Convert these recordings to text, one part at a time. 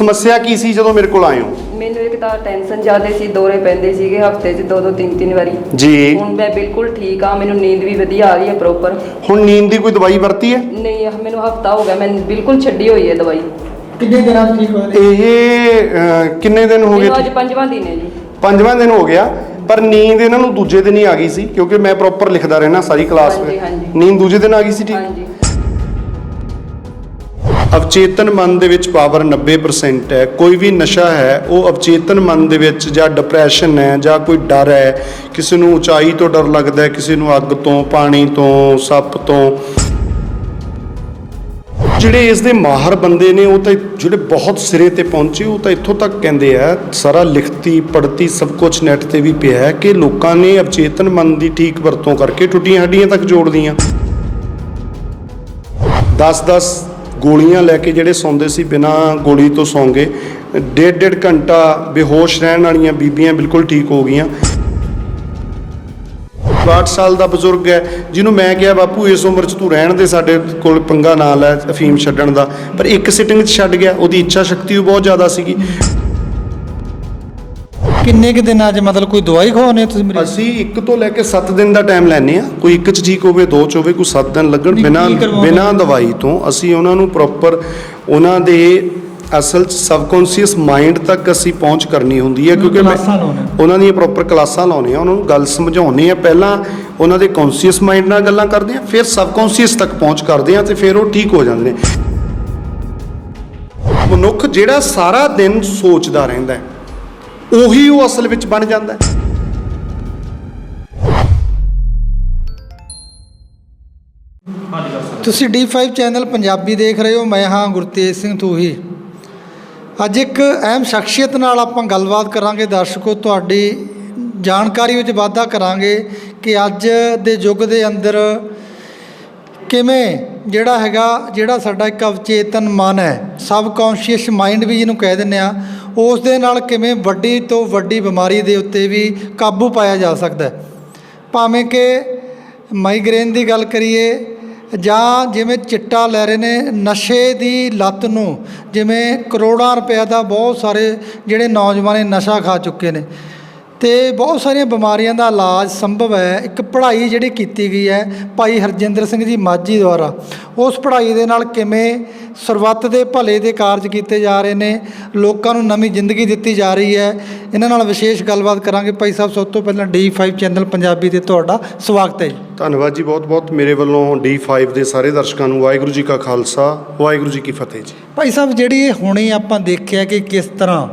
ਸਮੱਸਿਆ ਕੀ ਸੀ ਜਦੋਂ ਮੇਰੇ ਕੋਲ ਆਏ ਹੋ? ਮੈਨੂੰ ਇੱਕ ਤਾਂ ਟੈਨਸ਼ਨ ਜ਼ਿਆਦਾ ਸੀ ਦੌਰੇ ਪੈਂਦੇ ਸੀਗੇ ਹਫ਼ਤੇ 'ਚ ਦੋ ਦੋ ਤਿੰਨ ਤਿੰਨ ਵਾਰੀ। ਜੀ। ਹੁਣ ਮੈਂ ਬਿਲਕੁਲ ਠੀਕ ਆ ਮੈਨੂੰ ਨੀਂਦ ਵੀ ਵਧੀਆ ਆ ਰਹੀ ਹੈ ਪ੍ਰੋਪਰ ਹੁਣ ਨੀਂਦ ਦੀ ਕੋਈ ਦਵਾਈ ਵਰਤੀ ਹੈ? ਨਹੀਂ ਮੈਨੂੰ ਹਫਤਾ ਹੋ ਗਿਆ ਮੈਂ ਬਿਲਕੁਲ ਛੱਡੀ ਹੋਈ ਹੈ ਦਵਾਈ। ਕਿੰਨੇ ਦਿਨਾਂ 'ਚ ਠੀਕ ਹੋਏ ਨੇ ਇਹ ਅਹ, ਕਿੰਨੇ ਦਿਨ ਹੋ ਮੈਨੂੰ ਅੱਜ ਗਏ ਪੰਜਵਾਂ ਦਿਨ ਹੈ ਜੀ। ਪੰਜਵਾਂ ਦਿਨ ਹੋ ਗਿਆ ਪਰ ਨੀਂਦ ਇਹਨਾਂ ਨੂੰ ਦੂਜੇ ਦਿਨ ਹੀ ਆ ਗਈ ਸੀ ਕਿਉਂਕਿ ਮੈਂ ਪ੍ਰੋਪਰ ਲਿਖਦਾ ਰਹਿਣਾ ਸਾਰੀ ਕਲਾਸ ਹਾਂਜੀ, ਵਿੱਚ। ਹਾਂਜੀ। ਨੀਂਦ ਦੂਜੇ ਦਿਨ ਆ ਗਈ ਸੀ ਠੀਕ? ਹਾਂਜੀ। ਅਵਚੇਤਨ ਮਨ ਦੇ ਵਿੱਚ ਪਾਵਰ 90% ਹੈ। ਕੋਈ ਵੀ ਨਸ਼ਾ ਹੈ, ਉਹ ਅਵਚੇਤਨ ਮਨ ਦੇ ਵਿੱਚ ਜਾਂ ਡਿਪਰੈਸ਼ਨ ਹੈ ਜਾਂ ਕੋਈ ਡਰ ਹੈ, ਕਿਸੇ ਨੂੰ ਉਚਾਈ ਤੋਂ ਡਰ ਲੱਗਦਾ ਹੈ, ਕਿਸੇ ਨੂੰ ਅੱਗ ਤੋਂ, ਪਾਣੀ ਤੋਂ, ਸੱਪ ਤੋਂ। ਜਿਹੜੇ ਇਸ ਦੇ ਮਾਹਰ ਬੰਦੇ ਨੇ, ਉਹ ਤਾਂ ਜਿਹੜੇ ਬਹੁਤ ਸਿਰੇ ਤੇ ਪਹੁੰਚੇ, ਉਹ ਤਾਂ ਇੱਥੋਂ ਤੱਕ ਕਹਿੰਦੇ ਆ, ਸਾਰਾ ਲਿਖਤੀ ਪੜਤੀ ਸਭ ਕੁਝ ਨੈਟ ਤੇ ਵੀ ਪਿਆ ਹੈ ਕਿ ਲੋਕਾਂ ਨੇ ਅਵਚੇਤਨ ਮਨ ਦੀ ਠੀਕ ਵਰਤੋਂ ਕਰਕੇ ਟੁੱਟੀਆਂ ਹੱਡੀਆਂ ਤੱਕ ਜੋੜਦੀਆਂ 10-10 ਗੋਲੀਆਂ ਲੈ ਕੇ ਜਿਹੜੇ ਸੌਂਦੇ ਸੀ ਬਿਨਾਂ ਗੋਲੀ ਤੋਂ ਸੌਂਗੇ, ਡੇਢ ਡੇਢ ਘੰਟਾ ਬੇਹੋਸ਼ ਰਹਿਣ ਵਾਲੀਆਂ ਬੀਬੀਆਂ ਬਿਲਕੁਲ ਠੀਕ ਹੋ ਗਈਆਂ। 60 ਸਾਲ ਦਾ ਬਜ਼ੁਰਗ ਹੈ, ਜਿਹਨੂੰ ਮੈਂ ਕਿਹਾ, ਬਾਪੂ, ਇਸ ਉਮਰ 'ਚ ਤੂੰ ਰਹਿਣ ਦੇ, ਸਾਡੇ ਕੋਲ ਪੰਗਾ ਨਾ ਲੈ ਅਫੀਮ ਛੱਡਣ ਦਾ। ਪਰ ਇੱਕ ਸਿਟਿੰਗ 'ਚ ਛੱਡ ਗਿਆ, ਉਹਦੀ ਇੱਛਾ ਸ਼ਕਤੀ ਵੀ ਬਹੁਤ ਜ਼ਿਆਦਾ ਸੀਗੀ। ਕਿੰਨੇ ਕੁ ਦਿਨਾਂ 'ਚ ਮਤਲਬ ਕੋਈ ਦਵਾਈ ਖਵਾਉਣੇ ਤੁਸੀਂ ਮਰੀਜ਼ ਅਸੀਂ ਇੱਕ ਤੋਂ ਲੈ ਕੇ 7 ਦਿਨ ਦਾ ਟਾਈਮ ਲੈਂਦੇ ਆ ਕੋਈ ਇੱਕ 'ਚ ਠੀਕ ਹੋਵੇ ਦੋ 'ਚ ਹੋਵੇ ਕੋਈ 7 ਦਿਨ ਲੱਗਣ ਨਹੀਂ, ਬਿਨਾਂ ਕੀ ਕਰਵਾਉਂਦੇ? ਬਿਨਾਂ ਦਵਾਈ ਤੋਂ ਅਸੀਂ ਉਹਨਾਂ ਨੂੰ ਪ੍ਰੋਪਰ ਉਹਨਾਂ ਦੇ ਅਸਲ 'ਚ ਸਬਕੌਂਸ਼ੀਅਸ ਮਾਈਂਡ ਤੱਕ ਅਸੀਂ ਪਹੁੰਚ ਕਰਨੀ ਹੁੰਦੀ ਹੈ ਕਿਉਂਕਿ ਮੈਂ- ਕਲਾਸਾਂ ਲਾਉਣੇ। ਉਹਨਾਂ ਦੀਆਂ ਪ੍ਰੋਪਰ ਕਲਾਸਾਂ ਲਾਉਣੇ ਆ ਉਹਨਾਂ ਨੂੰ ਗੱਲ ਸਮਝਾਉਣੇ ਆ ਪਹਿਲਾਂ ਉਹਨਾਂ ਦੇ ਕੌਨਸ਼ੀਅਸ ਮਾਈਂਡ ਨਾਲ ਗੱਲਾਂ ਕਰਦੇ ਆ ਫਿਰ ਸਬਕੌਂਸ਼ੀਅਸ ਤੱਕ ਪਹੁੰਚ ਕਰਦੇ ਆ ਤੇ ਫਿਰ ਉਹ ਠੀਕ ਹੋ ਜਾਂਦੇ ਨੇ ਮਨੁੱਖ ਜਿਹੜਾ ਸਾਰਾ ਦਿਨ ਸੋਚਦਾ ਰਹਿੰਦਾ ਹੈ ਉਹੀ ਉਹ ਅਸਲ ਵਿੱਚ ਬਣ ਜਾਂਦਾ ਹੈ। ਤੁਸੀਂ D5 ਚੈਨਲ ਪੰਜਾਬੀ ਦੇਖ ਰਹੇ ਹੋ, ਮੈਂ ਹਾਂ ਗੁਰਤੇਜ ਸਿੰਘ ਥੂਹੀ ਅੱਜ ਇੱਕ ਅਹਿਮ ਸ਼ਖਸੀਅਤ ਨਾਲ ਆਪਾਂ ਗੱਲਬਾਤ ਕਰਾਂਗੇ ਦਰਸ਼ਕੋ, ਤੁਹਾਡੀ ਜਾਣਕਾਰੀ ਵਿੱਚ ਵਾਧਾ ਕਰਾਂਗੇ ਕਿ ਅੱਜ ਦੇ ਯੁੱਗ ਦੇ ਅੰਦਰ ਕਿਵੇਂ ਜਿਹੜਾ ਹੈਗਾ, ਜਿਹੜਾ ਸਾਡਾ ਇੱਕ ਅਵਚੇਤਨ ਮਨ ਹੈ, ਸਬਕੌਂਸ਼ੀਅਸ ਮਾਈਂਡ ਵੀ ਜਿਹਨੂੰ ਕਹਿ ਦਿੰਦੇ ਆ ਉਸ ਦੇ ਨਾਲ ਕਿਵੇਂ ਵੱਡੀ ਤੋਂ ਵੱਡੀ ਬਿਮਾਰੀ ਦੇ ਉੱਤੇ ਵੀ ਕਾਬੂ ਪਾਇਆ ਜਾ ਸਕਦਾ ਹੈ। ਭਾਵੇਂ ਕਿ ਮਾਈਗ੍ਰੇਨ ਦੀ ਗੱਲ ਕਰੀਏ ਜਾਂ ਜਿਵੇਂ ਚਿੱਟਾ ਲੈ ਰਹੇ ਨੇ, ਨਸ਼ੇ ਦੀ ਲੱਤ ਨੂੰ, ਜਿਵੇਂ ਕਰੋੜਾਂ ਰੁਪਏ ਦਾ ਬਹੁਤ ਸਾਰੇ ਜਿਹੜੇ ਨੌਜਵਾਨ ਨਸ਼ਾ ਖਾ ਚੁੱਕੇ ਨੇ। ਤੇ ਬਹੁਤ ਸਾਰੀਆਂ ਬਿਮਾਰੀਆਂ ਦਾ ਇਲਾਜ ਸੰਭਵ ਹੈ। ਇੱਕ ਪੜ੍ਹਾਈ ਜਿਹੜੀ ਕੀਤੀ ਗਈ ਹੈ ਭਾਈ ਹਰਜਿੰਦਰ ਸਿੰਘ ਜੀ ਮਾਝੀ ਦੁਆਰਾ। ਉਸ ਪੜ੍ਹਾਈ ਦੇ ਨਾਲ ਕਿਵੇਂ ਸਰਬੱਤ ਦੇ ਭਲੇ ਦੇ ਕਾਰਜ ਕੀਤੇ ਜਾ ਰਹੇ ਨੇ ਲੋਕਾਂ ਨੂੰ ਨਵੀਂ ਜ਼ਿੰਦਗੀ ਦਿੱਤੀ ਜਾ ਰਹੀ ਹੈ। ਇਹਨਾਂ ਨਾਲ ਵਿਸ਼ੇਸ਼ ਗੱਲਬਾਤ ਕਰਾਂਗੇ। ਭਾਈ ਸਾਹਿਬ ਸਭ ਤੋਂ ਪਹਿਲਾਂ D5 ਚੈਨਲ ਪੰਜਾਬੀ ਤੇ ਤੁਹਾਡਾ ਸਵਾਗਤ ਹੈ ਜੀ। ਧੰਨਵਾਦ ਜੀ ਬਹੁਤ ਬਹੁਤ ਮੇਰੇ ਵੱਲੋਂ D5 ਦੇ ਸਾਰੇ ਦਰਸ਼ਕਾਂ ਨੂੰ। ਵਾਹਿਗੁਰੂ ਜੀ ਕਾ ਖਾਲਸਾ ਵਾਹਿਗੁਰੂ ਜੀ ਕੀ ਫਤਿਹ ਜੀ। ਭਾਈ ਸਾਹਿਬ ਜਿਹੜੀ ਹੁਣੇ ਆਪਾਂ ਦੇਖਿਆ ਕਿ ਕਿਸ ਤਰ੍ਹਾਂ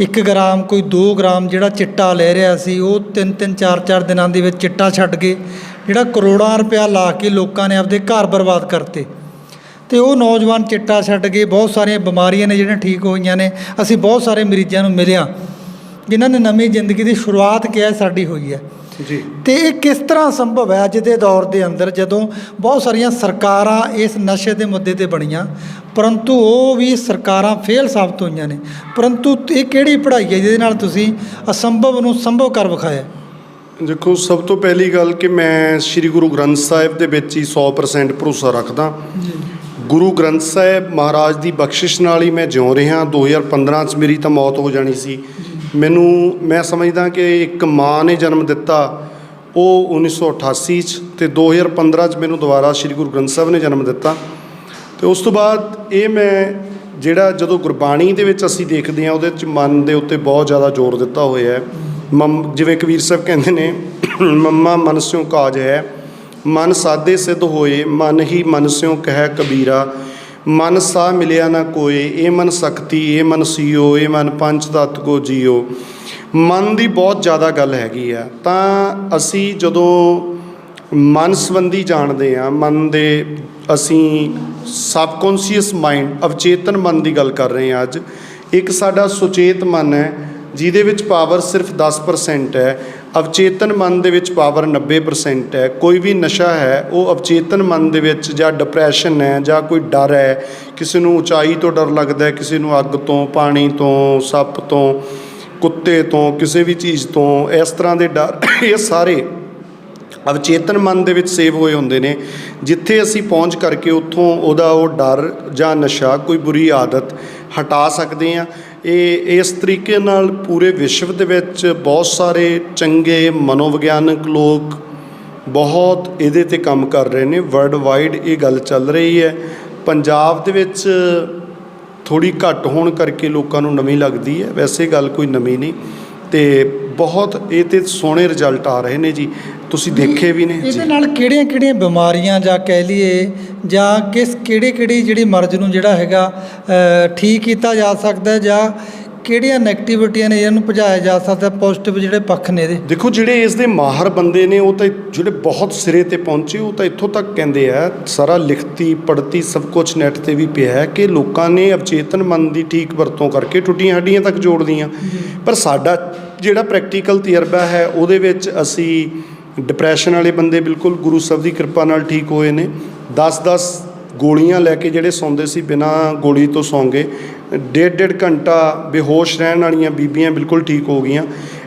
1 ਗ੍ਰਾਮ, ਕੋਈ 2 ਗ੍ਰਾਮ ਜਿਹੜਾ ਚਿੱਟਾ ਲੈ ਰਿਹਾ ਸੀ, ਉਹ 3-3 4-4 ਦਿਨਾਂ ਦੇ ਵਿੱਚ ਚਿੱਟਾ ਛੱਡ ਕੇ ਜਿਹੜਾ ਕਰੋੜਾਂ ਰੁਪਇਆ ਲਾ ਕੇ ਲੋਕਾਂ ਨੇ ਆਪਦੇ ਘਰ ਬਰਬਾਦ ਕਰਤੇ। ਤੇ ਉਹ ਨੌਜਵਾਨ ਚਿੱਟਾ ਛੱਡ ਕੇ ਬਹੁਤ ਸਾਰੀਆਂ ਬਿਮਾਰੀਆਂ ਨੇ ਜਿਹੜੀਆਂ ਠੀਕ ਹੋਈਆਂ ਨੇ। ਅਸੀਂ ਬਹੁਤ ਸਾਰੇ ਮਰੀਜ਼ਾਂ ਨੂੰ ਮਿਲਿਆ। ਜਿਨ੍ਹਾਂ ਨੇ ਨਵੀਂ ਜ਼ਿੰਦਗੀ ਦੀ ਸ਼ੁਰੂਆਤ ਕਿਹਾ ਸਾਡੀ ਹੋਈ ਹੈ। ਜੀ। ਤੇ ਇਹ ਕਿਸ ਤਰ੍ਹਾਂ ਸੰਭਵ ਹੈ ਅੱਜ ਦੇ ਦੌਰ ਦੇ ਅੰਦਰ ਜਦੋਂ ਬਹੁਤ ਸਾਰੀਆਂ ਸਰਕਾਰਾਂ ਇਸ ਨਸ਼ੇ ਦੇ ਮੁੱਦੇ ਤੇ ਬਣੀਆਂ ਪਰੰਤੂ ਉਹ ਵੀ ਸਰਕਾਰਾਂ ਫੇਲ ਸਾਬਤ ਹੋਈਆਂ ਨੇ। ਪਰੰਤੂ ਇਹ ਕਿਹੜੀ ਪੜ੍ਹਾਈ ਹੈ ਜਿਹਦੇ ਨਾਲ ਤੁਸੀਂ ਅਸੰਭਵ ਨੂੰ ਸੰਭਵ ਕਰ ਵਿਖਾਇਆ? ਦੇਖੋ ਸਭ ਤੋਂ ਪਹਿਲੀ ਗੱਲ ਕਿ ਮੈਂ ਸ੍ਰੀ ਗੁਰੂ ਗ੍ਰੰਥ ਸਾਹਿਬ ਦੇ ਵਿੱਚ ਹੀ 100% ਭਰੋਸਾ ਰੱਖਦਾ। ਗੁਰੂ ਗ੍ਰੰਥ ਸਾਹਿਬ ਮਹਾਰਾਜ ਦੀ ਬਖਸ਼ਿਸ਼ ਨਾਲ ਹੀ ਮੈਂ ਜਿਉ ਰਿਹਾ। 2015 ਚ ਮੇਰੀ ਤਾਂ ਮੌਤ ਹੋ ਜਾਣੀ ਸੀ। ਮੈਨੂੰ, ਮੈਂ ਸਮਝਦਾ ਕਿ ਇੱਕ ਮਾਂ ਨੇ ਜਨਮ ਦਿੱਤਾ, ਉਹ 1988 ਚ ਤੇ 2015 ਚ ਮੈਨੂੰ ਦੁਬਾਰਾ ਸ੍ਰੀ ਗੁਰੂ ਗ੍ਰੰਥ ਸਾਹਿਬ ਨੇ ਜਨਮ ਦਿੱਤਾ। ਤੇ ਉਸ ਤੋਂ ਬਾਅਦ ਇਹ ਮੈਂ ਜਿਹੜਾ ਜਦੋਂ ਗੁਰਬਾਣੀ ਦੇ ਵਿੱਚ ਅਸੀਂ ਦੇਖਦੇ ਹਾਂ, ਉਹਦੇ 'ਚ ਮਨ ਦੇ ਉੱਤੇ ਬਹੁਤ ਜ਼ਿਆਦਾ ਜ਼ੋਰ ਦਿੱਤਾ ਹੋਇਆ ਹੈ। ਮਮ ਜਿਵੇਂ ਕਬੀਰ ਸਾਹਿਬ ਕਹਿੰਦੇ ਨੇ, ਮੰਮਾ ਮਨ ਸਿਉ ਕਾਜ ਹੈ, ਮਨ ਸਾਦੇ ਸਿੱਧ ਹੋਏ, ਮਨ ਹੀ ਮਨ ਸਿਉ ਕਹਿ ਕਬੀਰਾ। ਮਨ ਸਾ ਮਿਲਿਆ ਨਾ ਕੋਏ ਇਹ ਮਨ ਸਕਤੀ ਇਹ ਮਨ ਸੀਓ, ਇਹ ਮਨ ਪੰਚ ਤਤ ਕੋ ਜੀਓ। ਮਨ ਦੀ ਬਹੁਤ ਜ਼ਿਆਦਾ ਗੱਲ ਹੈਗੀ ਆ। ਤਾਂ ਅਸੀਂ ਜਦੋਂ ਮਨ ਸੰਬੰਧੀ ਜਾਣਦੇ ਆ ਮਨ ਦੇ ਅਸੀਂ ਸਬਕੌਂਸ਼ੀਅਸ ਮਾਈਂਡ, ਅਵਚੇਤਨ ਮਨ ਦੀ ਗੱਲ ਕਰ ਰਹੇ ਆ ਅੱਜ, ਇੱਕ ਸਾਡਾ ਸੁਚੇਤ ਮਨ ਹੈ ਜਿਹਦੇ ਵਿੱਚ ਪਾਵਰ ਸਿਰਫ 10% ਹੈ, ਅਵਚੇਤਨ ਮਨ ਦੇ ਵਿੱਚ ਪਾਵਰ 90% ਹੈ, ਕੋਈ ਵੀ ਨਸ਼ਾ ਹੈ, ਉਹ ਅਵਚੇਤਨ ਮਨ ਦੇ ਵਿੱਚ ਜਾਂ ਡਿਪਰੈਸ਼ਨ ਹੈ ਜਾਂ ਕੋਈ ਡਰ ਹੈ, ਕਿਸੇ ਨੂੰ ਉਚਾਈ ਤੋਂ ਡਰ ਲੱਗਦਾ ਹੈ, ਕਿਸੇ ਨੂੰ ਅੱਗ ਤੋਂ, ਪਾਣੀ ਤੋਂ, ਸੱਪ ਤੋਂ, ਕੁੱਤੇ ਤੋਂ, ਕਿਸੇ ਵੀ ਚੀਜ਼ ਤੋਂ, ਇਸ ਤਰ੍ਹਾਂ ਦੇ ਡਰ, ਇਹ ਸਾਰੇ ਅਵਚੇਤਨ ਮਨ ਦੇ ਵਿੱਚ ਸੇਵ ਹੋਏ ਹੁੰਦੇ ਨੇ, ਜਿੱਥੇ ਅਸੀਂ ਪਹੁੰਚ ਕਰਕੇ ਉੱਥੋਂ ਉਹਦਾ ਉਹ ਡਰ ਜਾਂ ਨਸ਼ਾ, ਕੋਈ ਬੁਰੀ ਆਦਤ ਹਟਾ ਸਕਦੇ ਆ ਇਹ ਇਸ ਤਰੀਕੇ ਨਾਲ ਪੂਰੇ ਵਿਸ਼ਵ ਦੇ ਵਿੱਚ ਬਹੁਤ ਸਾਰੇ ਚੰਗੇ ਮਨੋਵਿਗਿਆਨਕ ਲੋਕ ਬਹੁਤ ਇਹਦੇ ਤੇ ਕੰਮ ਕਰ ਰਹੇ ਨੇ। ਵਰਲਡ ਵਾਈਡ ਇਹ ਗੱਲ ਚੱਲ ਰਹੀ ਹੈ। ਪੰਜਾਬ ਦੇ ਵਿੱਚ ਥੋੜੀ ਘੱਟ ਹੋਣ ਕਰਕੇ ਲੋਕਾਂ ਨੂੰ ਨਵੀਂ ਲੱਗਦੀ ਹੈ। ਵੈਸੇ ਗੱਲ ਕੋਈ ਨਵੀਂ ਨਹੀਂ ਤੇ ਬਹੁਤ ਇਹ ਤੇ ਸੋਹਣੇ ਰਿਜ਼ਲਟ ਆ ਰਹੇ ਨੇ ਜੀ। ਤੁਸੀਂ ਦੇਖੇ ਵੀ ਨੇ। ਇਹਦੇ ਨਾਲ ਕਿਹੜੀਆਂ ਕਿਹੜੀਆਂ ਬਿਮਾਰੀਆਂ ਜਾਂ ਕਹਿ ਲਈਏ ਜਾਂ ਕਿਸ ਕਿਹੜੇ ਕਿਹੜੀ ਜਿਹੜੀ ਮਰਜ਼ ਨੂੰ ਜਿਹੜਾ ਹੈਗਾ ਠੀਕ ਕੀਤਾ ਜਾ ਸਕਦਾ ਹੈ ਜਾਂ ਕਿਹੜੀਆਂ ਨੈਗੇਟਿਵਿਟੀਆਂ ਨੇ ਇਹਨੂੰ ਭਜਾਇਆ ਜਾ ਸਕਦਾ ਪੋਜ਼ਿਟਿਵ ਜਿਹੜੇ ਪੱਖ ਨੇ ਇਹਦੇ? ਦੇਖੋ ਜਿਹੜੇ ਇਸ ਦੇ ਮਾਹਰ ਬੰਦੇ ਨੇ ਉਹ ਤਾਂ ਜਿਹੜੇ ਬਹੁਤ ਸਿਰੇ ਤੇ ਪਹੁੰਚੇ ਉਹ ਤਾਂ ਇੱਥੋਂ ਤੱਕ ਕਹਿੰਦੇ ਆ ਸਾਰਾ ਲਿਖਤੀ ਪੜਤੀ ਸਭ ਕੁਝ ਨੈਟ ਤੇ ਵੀ ਪਿਆ ਹੈ ਕਿ ਲੋਕਾਂ ਨੇ ਅਵਚੇਤਨ ਮਨ ਦੀ ਠੀਕ ਵਰਤੋਂ ਕਰਕੇ ਟੁੱਟੀਆਂ ਹੱਡੀਆਂ ਤੱਕ ਜੋੜਦੀਆਂ ਪਰ ਸਾਡਾ ਜਿਹੜਾ ਪ੍ਰੈਕਟੀਕਲ ਤਜਰਬਾ ਹੈ ਉਹਦੇ ਵਿੱਚ ਅਸੀਂ ਡਿਪਰੈਸ਼ਨ ਵਾਲੇ ਬੰਦੇ ਬਿਲਕੁਲ ਗੁਰੂ ਸਾਹਿਬ ਦੀ ਕਿਰਪਾ ਨਾਲ ਠੀਕ ਹੋਏ ਨੇ। 10-10 ਗੋਲੀਆਂ ਲੈ ਕੇ ਜਿਹੜੇ ਸੌਂਦੇ ਸੀ ਬਿਨਾਂ ਗੋਲੀ ਤੋਂ ਸੌਂਗੇ। ਡੇਢ ਡੇਢ ਘੰਟਾ ਬੇਹੋਸ਼ ਰਹਿਣ ਵਾਲੀਆਂ ਬੀਬੀਆਂ ਬਿਲਕੁਲ ਠੀਕ ਹੋ ਗਈਆਂ।